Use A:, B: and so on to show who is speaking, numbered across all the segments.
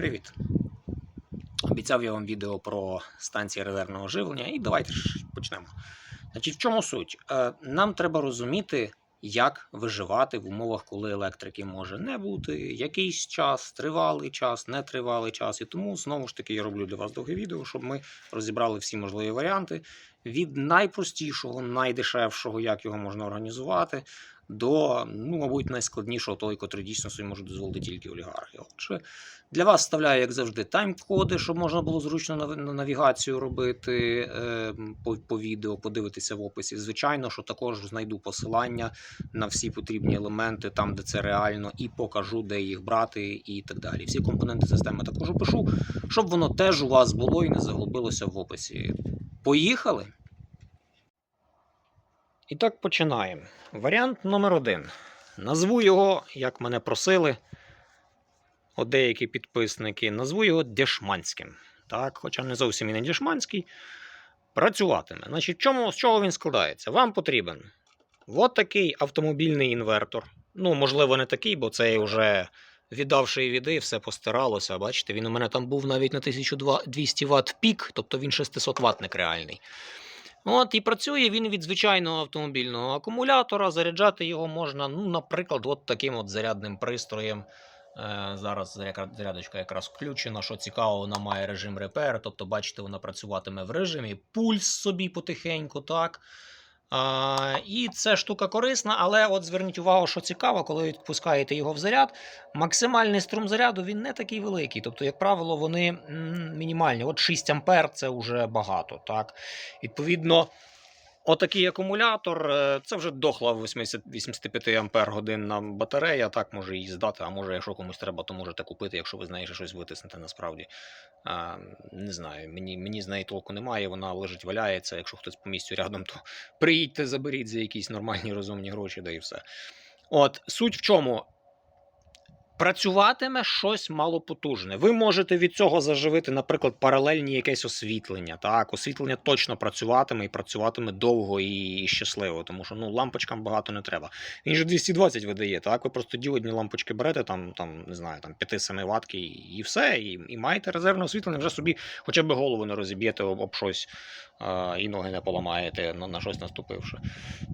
A: Привіт! Обіцяв я вам відео про станції резервного живлення, і давайте ж почнемо. Значить, в чому суть? Е, Нам треба розуміти, як виживати в умовах, коли електрики може не бути, якийсь час, тривалий час, нетривалий час. І тому знову ж таки я роблю для вас довге відео, щоб ми розібрали всі можливі варіанти від найпростішого, найдешевшого, як його можна організувати, до, ну, мабуть, найскладнішого, той, котрий дійсно собі може дозволити тільки олігархи. Отже, для вас вставляю, як завжди, тайм-коди, щоб можна було зручно на- навігацію робити е, по, по відео, подивитися в описі. Звичайно, що також знайду посилання на всі потрібні елементи, там, де це реально, і покажу, де їх брати, і так далі. Всі компоненти системи також опишу, щоб воно теж у вас було і не заглибилося в описі. Поїхали! І так починаємо. Варіант номер один. Назву його, як мене просили, от деякі підписники, назву його Дешманським. Так, хоча не зовсім і не Дешманський. Працюватиме. Значить, чому, з чого він складається? Вам потрібен от такий автомобільний інвертор. Ну, можливо, не такий, бо це вже віддавши віди, все постиралося. Бачите, він у мене там був навіть на 1200 Вт пік, тобто він 600 ватник реальний. От, і працює він від звичайного автомобільного акумулятора. Заряджати його можна, ну, наприклад, от таким от зарядним пристроєм. Е, зараз зарядочка якраз включена. Що цікаво, вона має режим репер, тобто, бачите, вона працюватиме в режимі пульс собі потихеньку, так. А, і це штука корисна, але от зверніть увагу, що цікаво, коли відпускаєте його в заряд, максимальний струм заряду він не такий великий. Тобто, як правило, вони мінімальні. От 6 ампер це вже багато. Так? Відповідно, отакий акумулятор е, це вже дохла 80, 85 ампер годинна батарея. Так може її здати, а може, якщо комусь треба, то можете купити, якщо ви з неї щось витиснете насправді. А, не знаю, мені, мені з неї толку немає, вона лежить, валяється. Якщо хтось по місцю рядом, то приїдьте, заберіть за якісь нормальні розумні гроші, да і все. От, суть в чому? Працюватиме щось малопотужне. Ви можете від цього заживити, наприклад, паралельні якесь освітлення. Так, освітлення точно працюватиме і працюватиме довго і щасливо, тому що ну, лампочкам багато не треба. Він же 220 видає, так? Ви просто діодні лампочки берете, там, там не знаю, там 5-7 ватки і, все, і, і маєте резервне освітлення, вже собі хоча б голову не розіб'єте об, об щось а, і ноги не поламаєте, на, на щось наступивши.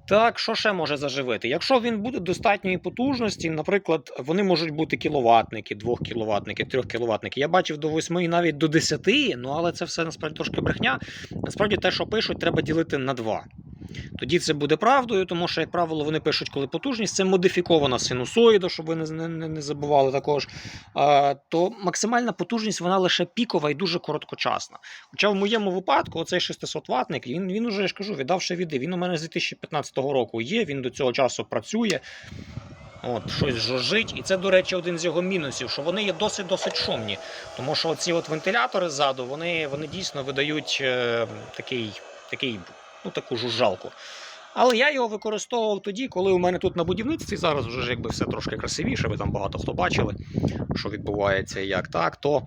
A: Так, що ще може заживити? Якщо він буде достатньої потужності, наприклад, вони можуть бути кіловатники, 2 кіловатники, 3 кіловатники. Я бачив до 8 і навіть до 10, ну але це все насправді трошки брехня. Насправді те, що пишуть, треба ділити на 2. Тоді це буде правдою, тому що, як правило, вони пишуть, коли потужність це модифікована синусоїда, щоб ви не, не, не забували також. А, то максимальна потужність вона лише пікова і дуже короткочасна. Хоча в моєму випадку оцей 600 ватник, він, він уже, я ж кажу, віддавши віди. Він у мене з 2015 року є, він до цього часу працює. От, щось жужжить. І це, до речі, один з його мінусів, що вони є досить-досить шумні. Тому що ці от вентилятори ззаду, вони, вони дійсно видають е, такий, такий, ну, таку жужжалку. Але я його використовував тоді, коли у мене тут на будівництві зараз вже якби все трошки красивіше, ви там багато хто бачили, що відбувається і як так, то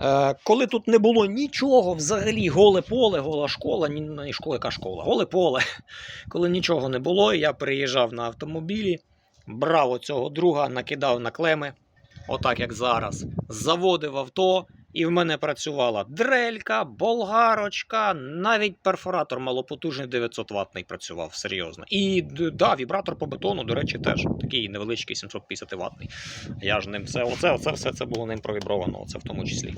A: е, коли тут не було нічого, взагалі голе поле, гола школа, ні, не школа, яка школа, голе поле. Коли нічого не було, я приїжджав на автомобілі, брав оцього друга, накидав на клеми, отак як зараз, заводив авто, і в мене працювала дрелька, болгарочка, навіть перфоратор малопотужний 900 ватний працював серйозно. І да, вібратор по бетону, до речі, теж такий невеличкий 750 ватний. Я ж ним все, оце, оце все це було ним провібровано, оце в тому числі.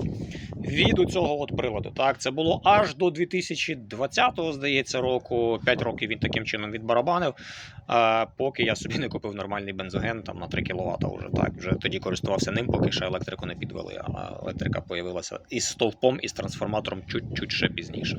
A: Від цього от приладу. Так, це було аж до 2020-го, здається, року. 5 років він таким чином відбарабанив. А, поки я собі не купив нормальний бензоген там на 3 кВт вже так. Вже тоді користувався ним, поки ще електрику не підвели. А електрика появилася із стовпом, і з трансформатором чуть-чуть ще пізніше.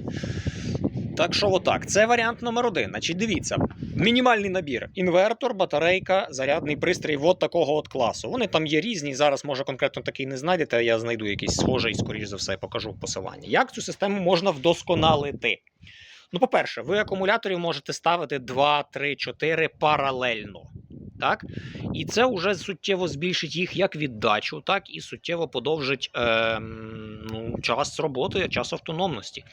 A: Так що, отак, це варіант номер один. Значить, дивіться, мінімальний набір: інвертор, батарейка, зарядний пристрій от такого от класу. Вони там є різні. Зараз, може, конкретно такий не знайдете, а я знайду якийсь схожий, скоріш за все, покажу в посиланні. Як цю систему можна вдосконалити? Ну, по-перше, ви акумуляторів можете ставити 2, 3, 4 паралельно. Так? І це вже суттєво збільшить їх як віддачу, так і суттєво подовжить е, ну, час роботи, час автономності.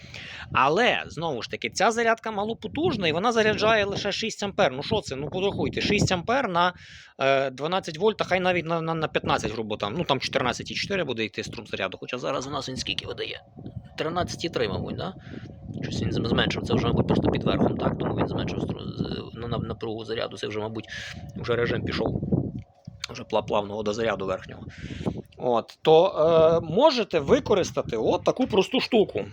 A: Але знову ж таки, ця зарядка малопотужна і вона заряджає лише 6 ампер. Ну що це? Ну порахуйте, 6 ампер на е, 12 вольт, а хай навіть на, на, на 15, грубо там. Ну там 14,4 буде йти струм заряду. Хоча зараз у нас він скільки видає? 13,3, мабуть, да? Щось він зменшив, це вже, мабуть, просто під верхом, так? Тому він зменшив стру- на, на, напругу заряду. Це вже, мабуть, вже режим пішов. Вже плавного до заряду верхнього. От, то е, можете використати от таку просту штуку.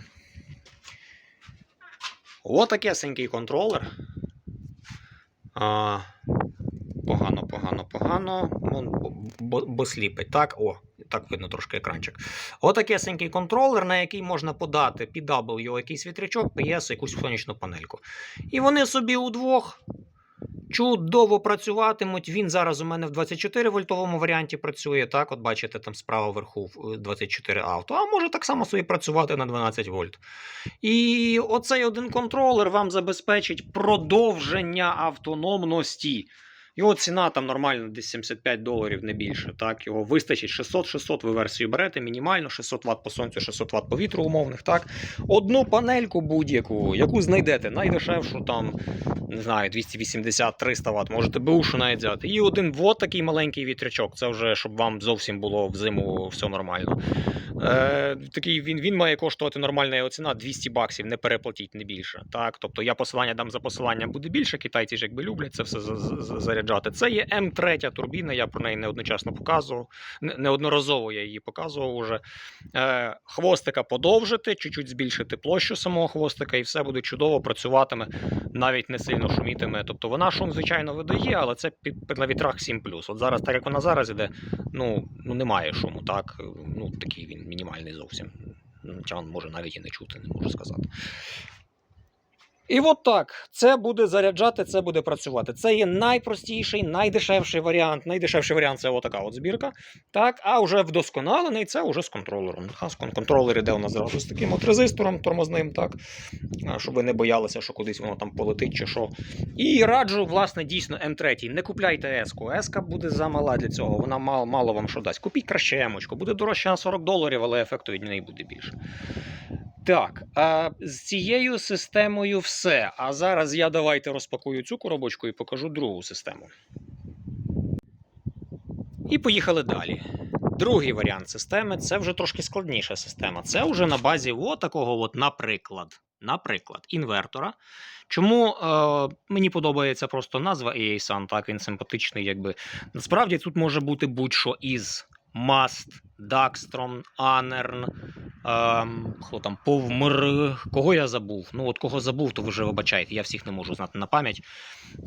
A: Отакесенький контролер. А, погано, погано, погано. Бо, бо сліпить. Так, о, так видно трошки екранчик. Отакесенький контролер, на який можна подати PW якийсь вітрячок, PS, якусь сонячну панельку. І вони собі удвох чудово працюватимуть. Він зараз у мене в 24 вольтовому варіанті працює. Так, от бачите, там справа вверху в- 24 авто. А може так само собі працювати на 12 вольт. І оцей один контролер вам забезпечить продовження автономності. Його ціна там нормально десь 75 доларів, не більше. Так, його вистачить 600-600 ви версію берете, мінімально 600 Вт по сонцю, 600 Вт по вітру умовних. Так, одну панельку будь-яку, яку знайдете, найдешевшу там, не знаю, 280-300 Вт, можете беушу навіть взяти. І один вот такий маленький вітрячок. Це вже щоб вам зовсім було взиму все нормально. Е, такий він, він має коштувати нормальна його ціна 200 баксів, не переплатіть, не більше. Так, тобто я посилання дам за посиланням буде більше. Китайці ж якби люблять це все за- за- за- заряджати. Це є М3 турбіна, я про неї неодночасно показував. Неодноразово я її показував уже. Е, хвостика подовжити, чуть-чуть збільшити площу самого хвостика, і все буде чудово, працюватиме, навіть не сильно шумітиме. Тобто вона шум, звичайно, видає, але це на вітрах 7 От зараз, так як вона зараз іде, ну, ну немає шуму, так. Ну, такий він мінімальний зовсім. Ну, може навіть і не чути, не можу сказати. І от так, це буде заряджати, це буде працювати. Це є найпростіший, найдешевший варіант. Найдешевший варіант це отака от збірка. Так, а вже вдосконалений це вже з контролером. Контролер іде у нас зразу з таким от резистором тормозним, так, щоб ви не боялися, що кудись воно там полетить чи що. І раджу, власне, дійсно М3. Не купляйте С-ку. С-ка буде замала для цього. Вона мало, мало вам що дасть. Купіть краще емочку. Буде дорожче на 40 доларів, але ефекту від неї буде більше. Так, а з цією системою все. А зараз я давайте розпакую цю коробочку і покажу другу систему. І поїхали далі. Другий варіант системи це вже трошки складніша система. Це вже на базі от такого, от, наприклад, наприклад, інвертора. Чому е, мені подобається просто назва EA-Sun, так він симпатичний, якби. Насправді тут може бути будь-що із Mast, Дакстром, Анерн, ем, хто там, Повмр, кого я забув. Ну, от кого забув, то ви вже вибачайте, я всіх не можу знати на пам'ять.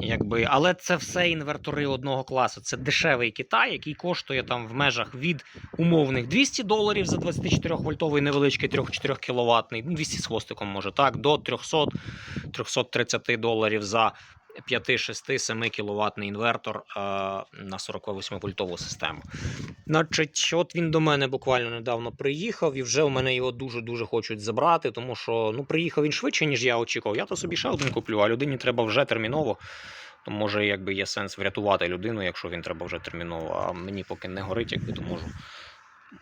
A: Якби, але це все інвертори одного класу. Це дешевий Китай, який коштує там в межах від умовних 200 доларів за 24 вольтовий невеличкий 3-4 кіловатний, ну 200 з хвостиком може так, до 300 330 доларів за 5, 6, 7 кіловатний інвертор е, на 48 вольтову систему. Значить, от він до мене буквально недавно приїхав, і вже у мене його дуже-дуже хочуть забрати, тому що ну, приїхав він швидше, ніж я очікував. Я то собі ще один куплю, а людині треба вже терміново. То може, якби є сенс врятувати людину, якщо він треба вже терміново, а мені поки не горить, якби то можу.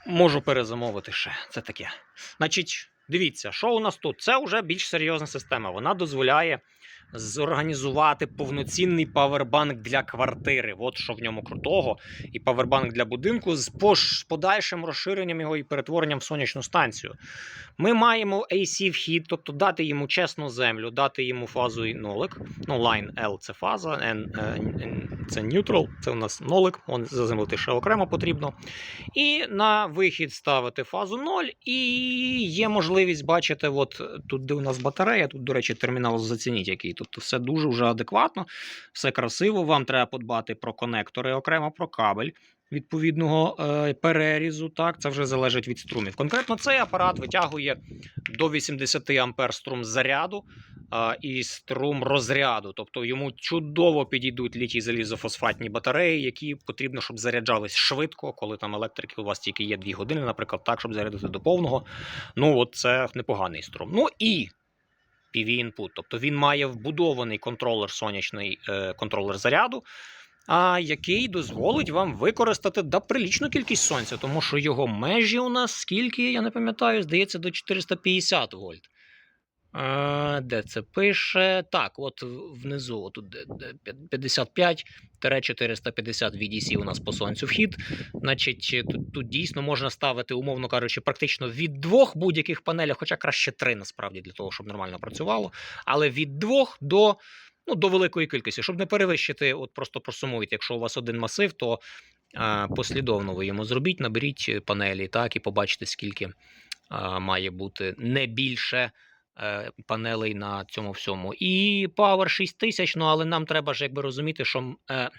A: Можу перезамовити ще. Це таке. Значить, дивіться, що у нас тут? Це вже більш серйозна система. Вона дозволяє зорганізувати повноцінний павербанк для квартири. От що в ньому крутого. І павербанк для будинку з подальшим розширенням його і перетворенням в сонячну станцію. Ми маємо AC вхід, тобто дати йому чесну землю, дати йому фазу і нолик. Ну, line L це фаза, N, е, N це neutral, це у нас нолик, он заземлити ще окремо потрібно. І на вихід ставити фазу 0, і є можливість бачити, от тут, де у нас батарея, тут, до речі, термінал зацініть, який. Тобто все дуже вже адекватно, все красиво. Вам треба подбати про конектори, окремо про кабель. Відповідного е, перерізу, так, це вже залежить від струмів. Конкретно цей апарат витягує до 80 ампер струм заряду і струм розряду. Тобто йому чудово підійдуть літій залізофосфатні батареї, які потрібно, щоб заряджались швидко, коли там електрики у вас тільки є 2 години, наприклад, так, щоб зарядити до повного. Ну, от це непоганий струм. Ну і PV-інпут. Тобто він має вбудований контролер сонячний е, контролер заряду. А який дозволить вам використати да, прилічну кількість сонця, тому що його межі у нас скільки, я не пам'ятаю, здається, до 450 вольт. А, де це пише? Так, от внизу, тут де- де 55-450 VDC у нас по сонцю вхід. Значить, тут, тут дійсно можна ставити, умовно кажучи, практично від двох будь-яких панелей, хоча краще три насправді для того, щоб нормально працювало. Але від двох до, ну, до великої кількості, щоб не перевищити, от просто просумуйте, якщо у вас один масив, то а, послідовно ви йому зробіть, наберіть е, панелі, так, і побачите, скільки а, має бути не більше. е, Панелей на цьому всьому. І Power 6000, ну але нам треба ж якби розуміти, що е,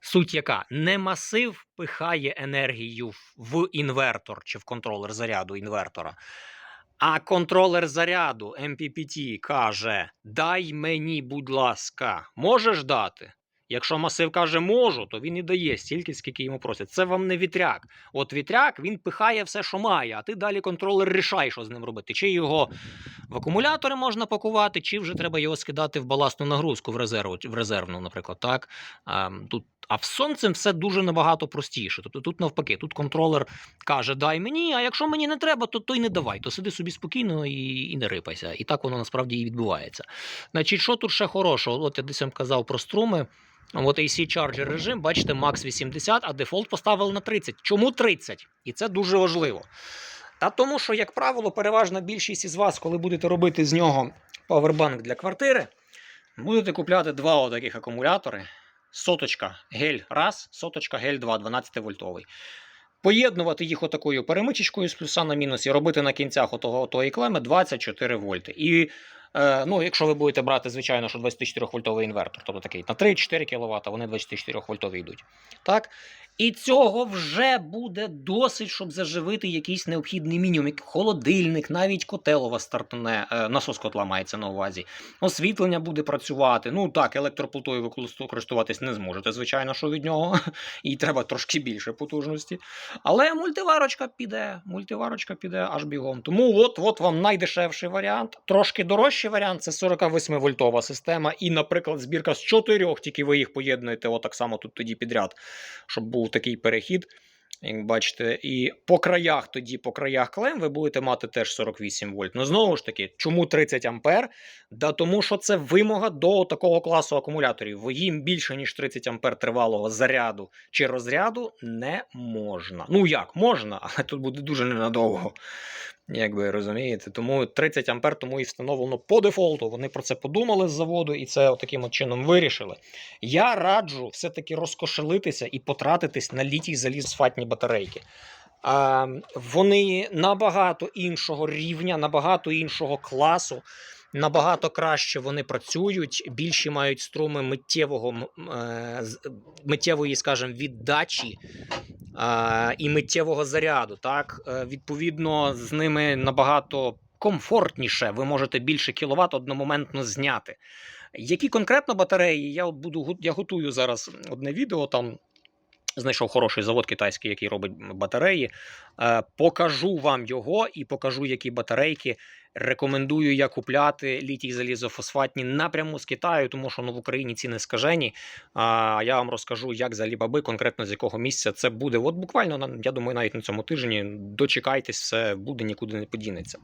A: суть яка не масив пихає енергію в інвертор чи в контролер заряду інвертора. А контролер заряду MPPT каже: Дай мені, будь ласка, можеш дати? Якщо масив каже можу, то він і дає стільки, скільки йому просять. Це вам не вітряк. От вітряк він пихає все, що має, а ти далі контролер рішай, що з ним робити. Чи його в акумулятори можна пакувати, чи вже треба його скидати в баластну нагрузку в резерву, в резервну, наприклад, так. А, тут, а в сонцем все дуже набагато простіше. Тобто тут навпаки, тут контролер каже: дай мені, а якщо мені не треба, то, то й не давай. То сиди собі спокійно і, і не рипайся. І так воно насправді і відбувається. Значить, що тут ще хорошого? От я десь вам казав про струми. От AC Charger режим, бачите, Max 80, а дефолт поставили на 30. Чому 30? І це дуже важливо. Та тому, що, як правило, переважна більшість із вас, коли будете робити з нього павербанк для квартири, будете купляти два отаких акумулятори. Соточка гель раз, соточка гель 2, 12 вольтовий. Поєднувати їх отакою перемичечкою з плюса на мінус і робити на кінцях отого, отої клеми 24 вольти. І ну, якщо ви будете брати, звичайно, що 24 вольтовий інвертор, тобто такий на 3-4 кВт, вони 24 вольтові йдуть. Так? І цього вже буде досить, щоб заживити якийсь необхідний мінімум. Як Холодильник, навіть котел у вас стартане, е, насос котла мається на увазі. Освітлення буде працювати. Ну так, електроплитою ви користуватись не зможете, звичайно, що від нього. І треба трошки більше потужності. Але мультиварочка піде, мультиварочка піде аж бігом. Тому от, от вам найдешевший варіант. Трошки дорожчий варіант це 48 вольтова система. І, наприклад, збірка з чотирьох, тільки ви їх поєднуєте, отак само тут тоді підряд, щоб був такий перехід. Як бачите, і по краях тоді, по краях клем, ви будете мати теж 48 вольт. Ну знову ж таки, чому 30 ампер? Да тому що це вимога до такого класу акумуляторів. Їм більше ніж 30 ампер тривалого заряду чи розряду не можна. Ну як можна, але тут буде дуже ненадовго. Як ви розумієте, тому 30 ампер тому і встановлено по дефолту. Вони про це подумали з заводу і це таким чином вирішили. Я раджу все-таки розкошелитися і потратитись на літій залізфатні батарейки. А, вони набагато іншого рівня, набагато іншого класу. Набагато краще вони працюють, більші мають струми миттєвого е, миттєвої, скажімо, віддачі і миттєвого заряду. Так, Е, відповідно, з ними набагато комфортніше. Ви можете більше кіловат одномоментно зняти. Які конкретно батареї? Я буду я готую зараз одне відео там. Знайшов хороший завод китайський, який робить батареї. Е, покажу вам його і покажу, які батарейки. Рекомендую я купляти літій залізофосфатні напряму з Китаю, тому що ну, в Україні ціни скажені. А я вам розкажу, як за Alibaba, конкретно з якого місця це буде. От буквально я думаю, навіть на цьому тижні дочекайтесь, все буде, нікуди не подінеться.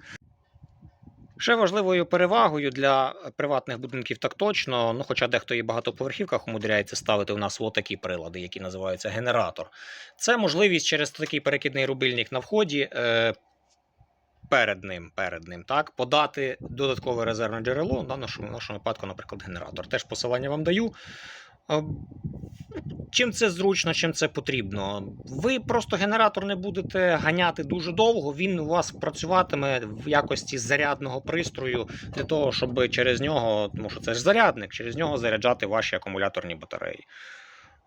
A: Ще важливою перевагою для приватних будинків так точно, ну хоча дехто і в багатоповерхівках умудряється ставити у нас отакі прилади, які називаються генератор. Це можливість через такий перекидний рубильник на вході. Е, Перед ним, перед ним, так, подати додаткове резервне джерело, в нашому, випадку, наприклад, генератор. Теж посилання вам даю. Чим це зручно, чим це потрібно? Ви просто генератор не будете ганяти дуже довго. Він у вас працюватиме в якості зарядного пристрою для того, щоб через нього, тому що це ж зарядник, через нього заряджати ваші акумуляторні батареї.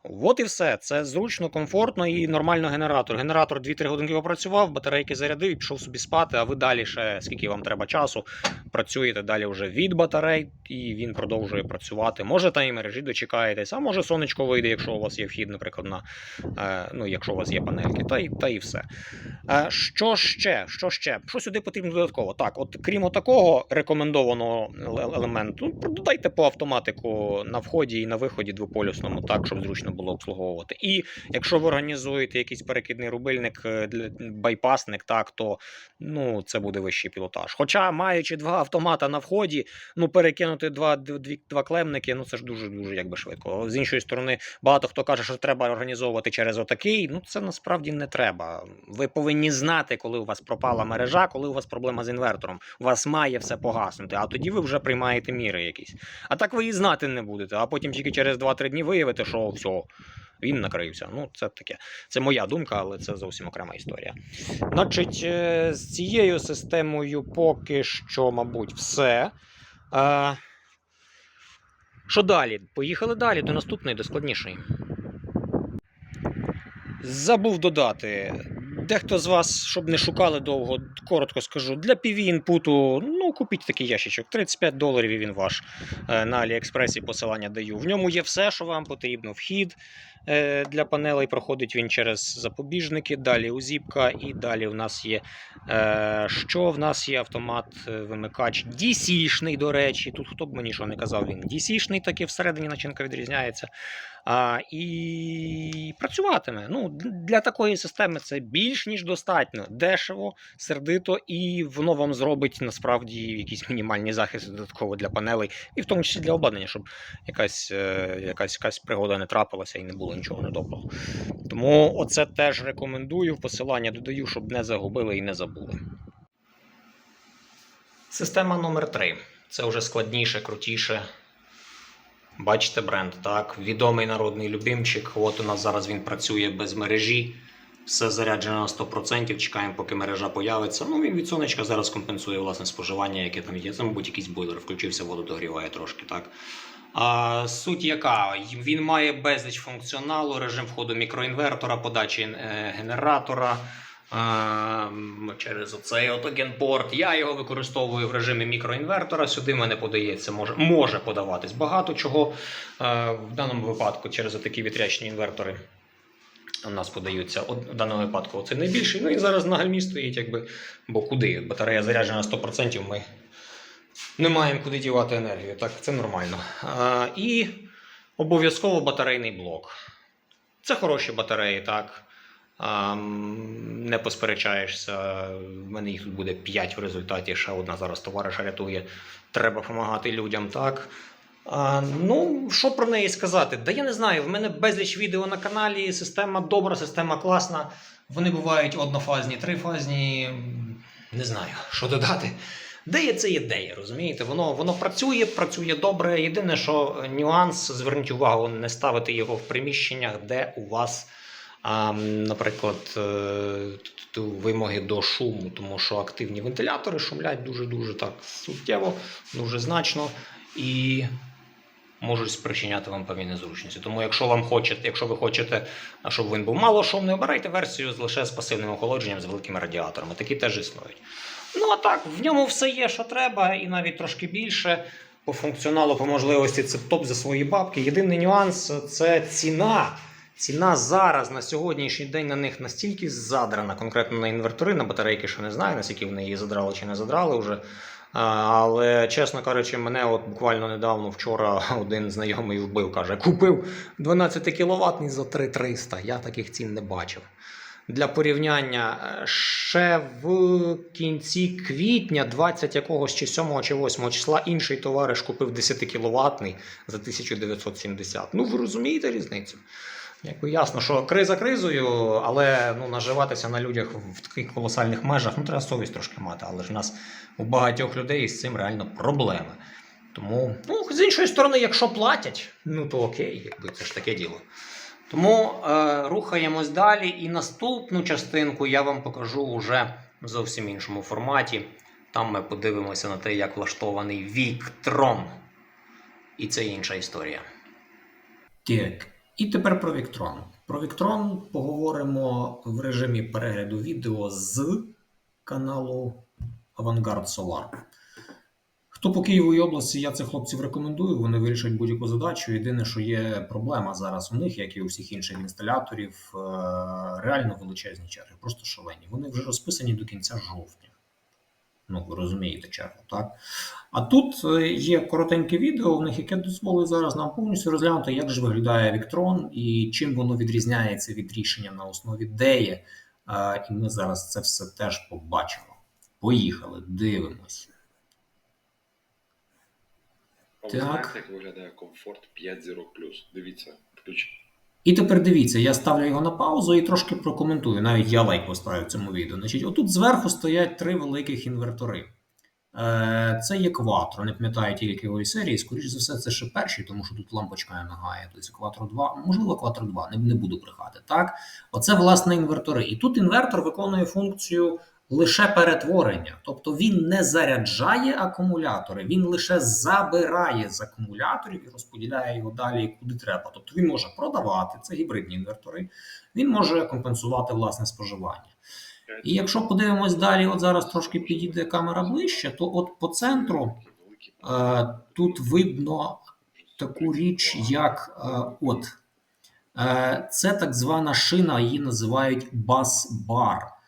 A: От і все. Це зручно, комфортно і нормально генератор. Генератор 2-3 годинки попрацював, батарейки зарядив пішов собі спати, а ви далі ще скільки вам треба часу, працюєте далі вже від батарей, і він продовжує працювати. Може там і мережі дочекаєтесь, а може сонечко вийде, якщо у вас є вхід, наприклад, на е, ну, якщо у вас є панельки, та та і все. Е, що ще? Що ще? Що сюди потрібно додатково? Так, от крім такого рекомендованого елементу, ну, додайте по автоматику на вході і на виході двополюсному, так, щоб зручно було обслуговувати. І якщо ви організуєте якийсь перекидний рубильник, е, для байпасник, так то ну це буде вищий пілотаж. Хоча, маючи два автомата на вході, ну перекинути два, дві, два клемники, ну це ж дуже дуже якби швидко. З іншої сторони, багато хто каже, що треба організовувати через отакий. Ну це насправді не треба. Ви повинні знати, коли у вас пропала мережа, коли у вас проблема з інвертором. У вас має все погаснути, а тоді ви вже приймаєте міри якісь. А так ви і знати не будете, а потім тільки через 2-3 дні виявите, що все. Він накрився. Ну, це таке. Це моя думка, але це зовсім окрема історія. Значить, е, з цією системою поки що, мабуть, все. Е, Що далі? Поїхали далі до наступної, до складнішої. Забув додати. Дехто з вас, щоб не шукали довго, коротко скажу, для PV-інпуту, ну, купіть такий ящичок. 35 доларів і він ваш. Е, На Аліекспресі посилання даю. В ньому є все, що вам потрібно. Вхід е, для панелей проходить він через запобіжники, далі узіпка, і далі в нас є е, що? В нас є автомат е, вимикач DC-шний, до речі. Тут хто б мені що не казав, він DC-шний, таки всередині начинка відрізняється. А, і працюватиме. Ну, для такої системи це більш ніж достатньо. Дешево, сердито, і воно вам зробить насправді якийсь мінімальний захист додатково для панелей, і в тому числі для обладнання, щоб якась, е, якась, якась пригода не трапилася і не було нічого недоброго. Тому оце теж рекомендую. Посилання додаю, щоб не загубили і не забули. Система номер 3 Це вже складніше, крутіше. Бачите бренд, так? Відомий народний любимчик. От у нас зараз він працює без мережі. Все заряджено на 100%. Чекаємо, поки мережа появиться. Ну, він від сонечка зараз компенсує власне споживання, яке там є. Це, мабуть, якийсь бойлер, включився, воду догріває трошки, так. А, суть яка? Він має безліч функціоналу, режим входу мікроінвертора, подачі е, генератора. Через оцей от генпорт. Я його використовую в режимі мікроінвертора. Сюди мене подається, може, може подаватись багато чого. В даному випадку через такі вітрячні інвертори у нас подаються. В даному випадку це найбільший. Ну і зараз на гальмі стоїть, якби, бо куди? Батарея заряджена 100%, ми не маємо куди дівати енергію. Так, це нормально. І обов'язково батарейний блок. Це хороші батареї, так. Не посперечаєшся. В мене їх тут буде 5 в результаті. Ще одна зараз товариша рятує. Треба допомагати людям, так. А, ну, що про неї сказати? Да я не знаю. В мене безліч відео на каналі. Система добра, система класна. Вони бувають однофазні, трифазні. Не знаю, що додати. Деє це ідея, розумієте? Воно, воно працює, працює добре. Єдине, що нюанс, зверніть увагу, не ставити його в приміщеннях, де у вас, а, наприклад, е, вимоги до шуму, тому що активні вентилятори шумлять дуже-дуже так суттєво, дуже значно і можуть спричиняти вам певні незручності. Тому, якщо вам хочете, якщо ви хочете, щоб він був малошумний, обирайте версію з лише з пасивним охолодженням з великими радіаторами. Такі теж існують. Ну а так, в ньому все є, що треба, і навіть трошки більше. По функціоналу, по можливості, це топ за свої бабки. Єдиний нюанс це ціна. Ціна зараз на сьогоднішній день на них настільки задрана, конкретно на інвертори, на батарейки, що не знаю, наскільки вони її задрали чи не задрали вже. Але, чесно кажучи, мене от буквально недавно вчора один знайомий вбив, каже, купив 12 кВт за 3300. Я таких цін не бачив. Для порівняння, ще в кінці квітня, 20 якогось чи 7 чи 8 числа, інший товариш купив 10 кВт за 1970. Ну, ви розумієте різницю? Якби ясно, що криза кризою, але ну, наживатися на людях в таких колосальних межах, ну треба совість трошки мати. Але ж в нас у багатьох людей з цим реально проблеми. Тому, ну, з іншої сторони, якщо платять, ну то окей, якби це ж таке діло. Тому е, рухаємось далі, і наступну частинку я вам покажу уже в зовсім іншому форматі. Там ми подивимося на те, як влаштований Віктрон. І це інша історія. Так, і тепер про Віктрон. Про Віктрон поговоримо в режимі перегляду відео з каналу Авангард Solar. Хто по Києву області, я цих хлопців рекомендую, вони вирішать будь-яку задачу. Єдине, що є проблема зараз у них, як і у всіх інших інсталяторів, е, реально величезні черги, просто шалені. Вони вже розписані до кінця жовтня. Ну, ви розумієте чергу, так? А тут е, є коротеньке відео, в них яке дозволить зараз нам повністю розглянути, як ж виглядає Віктрон і чим воно відрізняється від рішення на основі деє. Е, І ми зараз це все теж побачимо. Поїхали, дивимось. Так.
B: знаєте, як виглядає комфорт 5 зірок плюс? Дивіться, включ.
A: І тепер дивіться, я ставлю його на паузу і трошки прокоментую. Навіть я лайк поставив цьому відео. Значить, отут зверху стоять три великих інвертори. Е, Це є Quattro, не пам'ятаю тільки якої серії. Скоріше за все, це ще перший, тому що тут лампочка не мигає. Тобто Quattro 2, можливо, Quattro 2, не, не буду брехати. Так, оце власне інвертори. І тут інвертор виконує функцію лише перетворення, тобто він не заряджає акумулятори, він лише забирає з акумуляторів і розподіляє його далі куди треба. Тобто він може продавати це гібридні інвертори, він може компенсувати власне споживання. І якщо подивимось далі, от зараз трошки підійде камера ближче, то от по центру е, тут видно таку річ, як е, от е, це так звана шина, її називають бас-бар.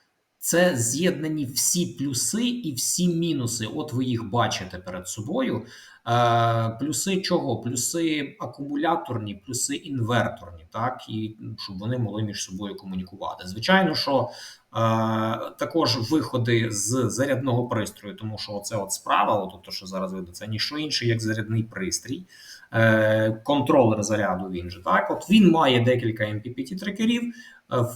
A: Це з'єднані всі плюси і всі мінуси. От ви їх бачите перед собою. Е, плюси чого? Плюси акумуляторні, плюси інверторні, так, і ну, щоб вони могли між собою комунікувати. Звичайно, що е, також виходи з зарядного пристрою, тому що оце от справа, от то, що зараз видно, це ніщо інше, як зарядний пристрій. Е, контролер заряду він же так. От він має декілька MPPT трекерів. Е,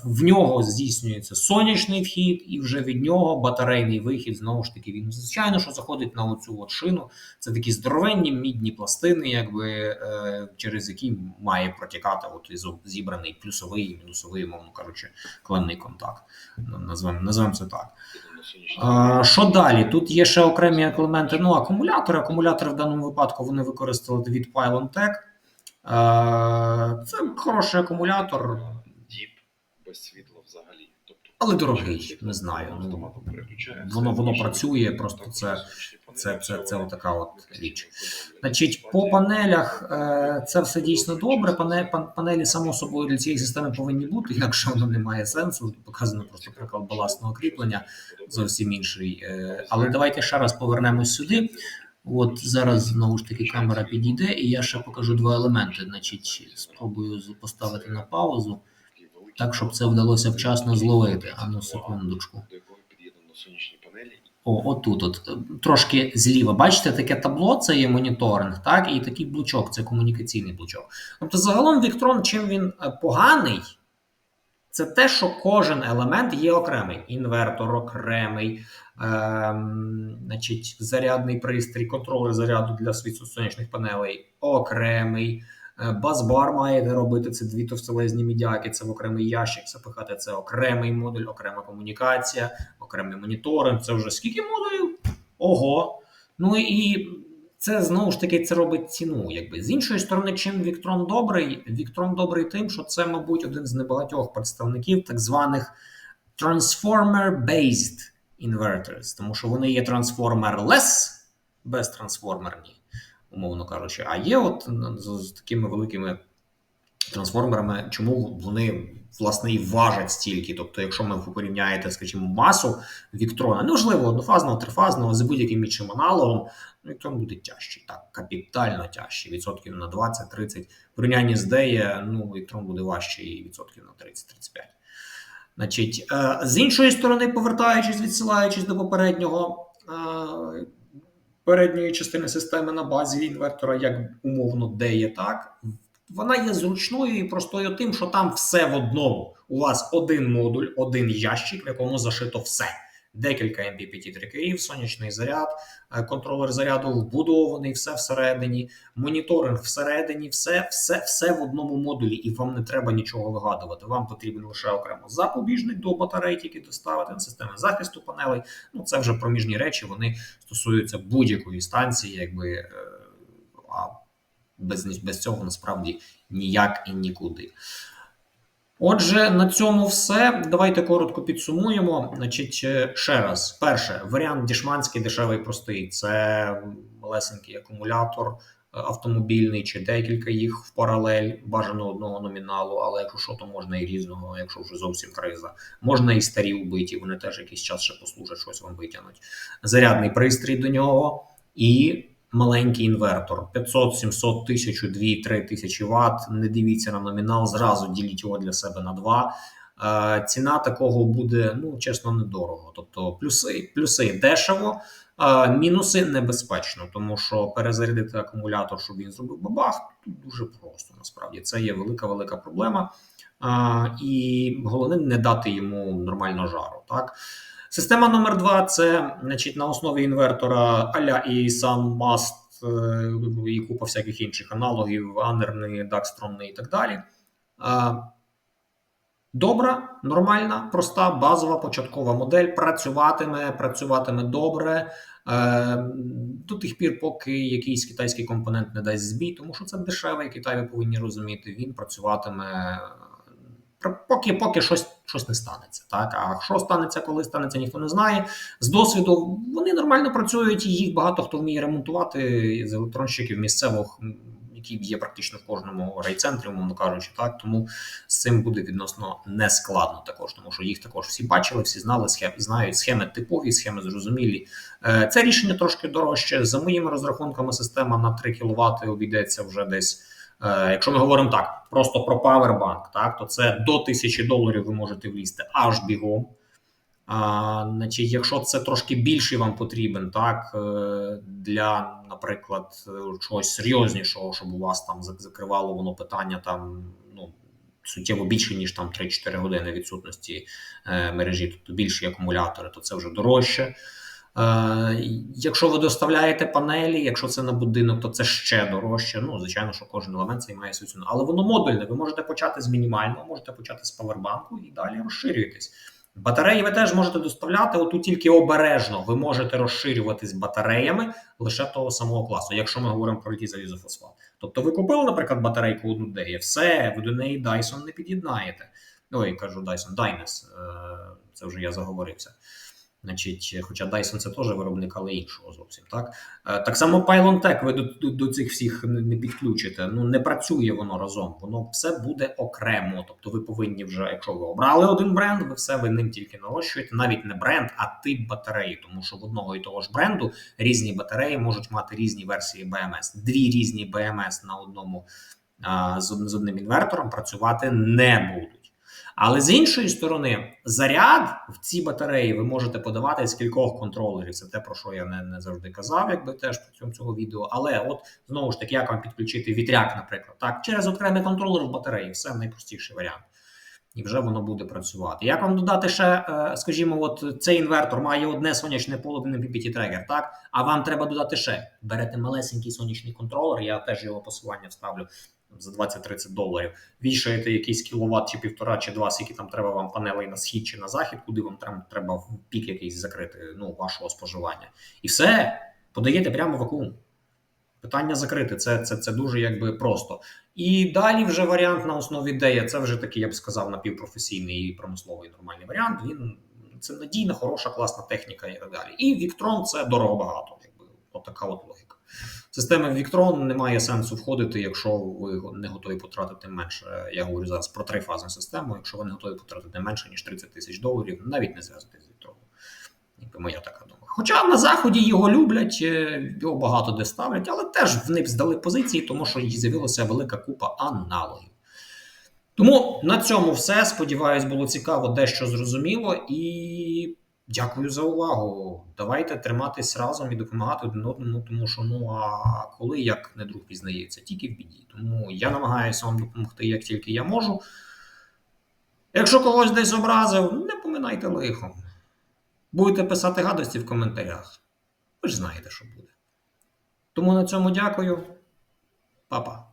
A: В нього здійснюється сонячний вхід, і вже від нього батарейний вихід. Знову ж таки, він звичайно, що заходить на оцю от шину. Це такі здоровенні мідні пластини, якби е, через які має протікати от зібраний плюсовий і мінусовий, мовно кажучи, клемний контакт. Назвемо назвемо це так. А, що далі? Тут є ще окремі елементи. Ну, акумулятори. Акумулятори в даному випадку вони використали від Pylon Tech. Це хороший акумулятор.
B: Без світла взагалі. Тобто,
A: Але дорогий, не знаю, ну,
B: автоматом переключається.
A: воно- воно працює, просто це-
B: панелі,
A: Це, це, це отака от річ. Значить, по панелях е, це все дійсно добре. Панелі, само собою, для цієї системи повинні бути, якщо воно не має сенсу. Показано просто приклад балансного кріплення, зовсім інший. Е, Але давайте ще раз повернемось сюди. От зараз знову ж таки камера підійде, і я ще покажу два елементи. Значить, спробую поставити на паузу, так, щоб це вдалося вчасно зловити. Ану, секундочку. О, отут, от трошки зліва. Бачите, таке табло це є моніторинг, так, і такий блочок це комунікаційний блочок. Тобто, загалом Віктрон, чим він е, поганий, це те, що кожен елемент є окремий. Інвертор окремий, ем, значить, зарядний пристрій, контролер заряду для світу сонячних панелей окремий. Е, Базбар має робити це дві товстелезні мідяки, це в окремий ящик запихати, це окремий модуль, окрема комунікація, окремий моніторинг. Це вже скільки модулів? Ого. Ну і це знову ж таки це робить ціну. Якби з іншої сторони, чим Віктрон добрий? Віктрон добрий тим, що це, мабуть, один з небагатьох представників так званих transformer-based inverters, тому що вони є transformer-less, безтрансформерні, умовно кажучи, а є от з, з такими великими трансформерами, чому вони власне і важать стільки. Тобто, якщо ми порівняєте, скажімо, масу Віктрона, неважливо, однофазного, трифазного, з будь-яким іншим аналогом, Віктрон буде тяжчий, так, капітально тяжчий, відсотків на 20-30. В порівнянні з Деє, ну, Віктрон буде важчий відсотків на 30-35. Значить, е, з іншої сторони, повертаючись, відсилаючись до попереднього е, передньої частини системи на базі інвертора, як умовно де є так, вона є зручною і простою тим, що там все в одному. У вас один модуль, один ящик, в якому зашито все. Декілька MPPT трекерів, сонячний заряд, е, контролер заряду вбудований, все всередині, моніторинг всередині, все, все, все в одному модулі, і вам не треба нічого вигадувати. Вам потрібен лише окремо запобіжник до батарей, тільки доставити, система захисту панелей. Ну це вже проміжні речі, вони стосуються будь-якої станції, якби е, а без, без цього насправді ніяк і нікуди. Отже, на цьому все. Давайте коротко підсумуємо. Значить, е, ще раз: перше, варіант дішманський, дешевий, простий. Це малесенький акумулятор, автомобільний чи декілька їх в паралель, бажано одного номіналу, але якщо що, то можна і різного, якщо вже зовсім криза. Можна і старі убиті, вони теж якийсь час ще послужать, щось вам витягнуть. Зарядний пристрій до нього і маленький інвертор 500, 700, 1000, 2, 3 тисячі Вт. Не дивіться на номінал, зразу діліть його для себе на 2. Е, Ціна такого буде, ну чесно, недорого. Тобто, плюси, плюси дешево, а мінуси небезпечно, тому що перезарядити акумулятор, щоб він зробив бабах, тут дуже просто. Насправді це є велика велика проблема. А, і головне не дати йому нормально жару. Так система номер два це значить на основі інвертора аля і сам Mast е, і купа всяких інших аналогів, анерний, Дакстромний і так далі. Добра, нормальна, проста, базова початкова модель працюватиме, працюватиме добре е, до тих пір, поки якийсь китайський компонент не дасть збій, тому що це дешевий Китай, ви повинні розуміти. Він працюватиме пр- поки, поки щось, щось не станеться. Так, а що станеться, коли станеться, ніхто не знає. З досвіду вони нормально працюють, їх багато хто вміє ремонтувати з електронщиків місцевих, які є практично в кожному райцентрі, умовно кажучи, так тому з цим буде відносно нескладно також, тому що їх також всі бачили, всі знали схем, знають схеми типові, схеми зрозумілі. Е, Це рішення трошки дорожче. За моїми розрахунками, система на 3 кВт обійдеться вже десь. Е, Якщо ми говоримо так, просто про павербанк, так то це до 1000 доларів ви можете влізти аж бігом. А, значить, якщо це трошки більше вам потрібен, так е, для, наприклад, чогось серйознішого, щоб у вас там закривало воно питання там ну суттєво більше ніж там 3-4 години відсутності е, мережі, тобто більші акумулятори, то це вже дорожче. Е, якщо ви доставляєте панелі, якщо це на будинок, то це ще дорожче. Ну, звичайно, що кожен елемент займає свою ціну. Але воно модульне. Ви можете почати з мінімального, можете почати з павербанку і далі розширюєтесь. Батареї ви теж можете доставляти, отут тільки обережно ви можете розширюватись батареями лише того самого класу, якщо ми говоримо про літій залізофосфат. Тобто ви купили, наприклад, батарейку одну де все, ви до неї Dyson не під'єднаєте. Ой, кажу Dyson, Dynes, е, це вже я заговорився. Значить, хоча Dyson це теж виробник, але іншого зовсім так. Е, Так само Pylon ви до, до, цих всіх не підключите. Ну не працює воно разом. Воно все буде окремо. Тобто, ви повинні вже, якщо ви обрали один бренд, ви все ви ним тільки нарощуєте. Навіть не бренд, а тип батареї, тому що в одного і того ж бренду різні батареї можуть мати різні версії BMS. Дві різні BMS на одному з одним інвертором працювати не будуть. Але з іншої сторони, заряд в ці батареї ви можете подавати з кількох контролерів. Це те, про що я не, не завжди казав, якби теж протягом цього відео. Але от знову ж таки, як вам підключити вітряк, наприклад, так, через окремий контролер в батареї, все найпростіший варіант. І вже воно буде працювати. Як вам додати ще, е, скажімо, от цей інвертор має одне сонячне поле, один PPT трекер, так? А вам треба додати ще. Берете малесенький сонячний контролер, я теж його посилання вставлю за 20-30 доларів. Вішаєте якийсь кіловат чи півтора, чи два, скільки там треба вам панелей на схід чи на захід, куди вам треба, треба в пік якийсь закрити ну, вашого споживання. І все подаєте прямо в вакуум. Питання закрите, це, це, це дуже якби просто. І далі вже варіант на основі дея. Це вже такий, я б сказав, напівпрофесійний і промисловий нормальний варіант. Він це надійна, хороша, класна техніка і так далі. І Віктрон це дорого багато. Якби отака от логіка. Системи Віктрон немає сенсу входити, якщо ви не готові потратити менше. Я говорю зараз про трифазну систему. Якщо ви не готові потратити менше ніж 30 тисяч доларів, навіть не зв'язуйтесь з Віктроном. Якби моя така думка. Хоча на заході його люблять, е, його багато де ставлять, але теж в них здали позиції, тому що з'явилася велика купа аналогів. Тому на цьому все. Сподіваюсь, було цікаво, дещо зрозуміло. І дякую за увагу. Давайте триматись разом і допомагати один одному, тому що ну а коли як не друг пізнається, тільки в біді. Тому я намагаюся вам допомогти, як тільки я можу. Якщо когось десь образив, не поминайте лихом. Будете писати гадості в коментарях. Ви ж знаєте, що буде. Тому на цьому дякую. Па-па.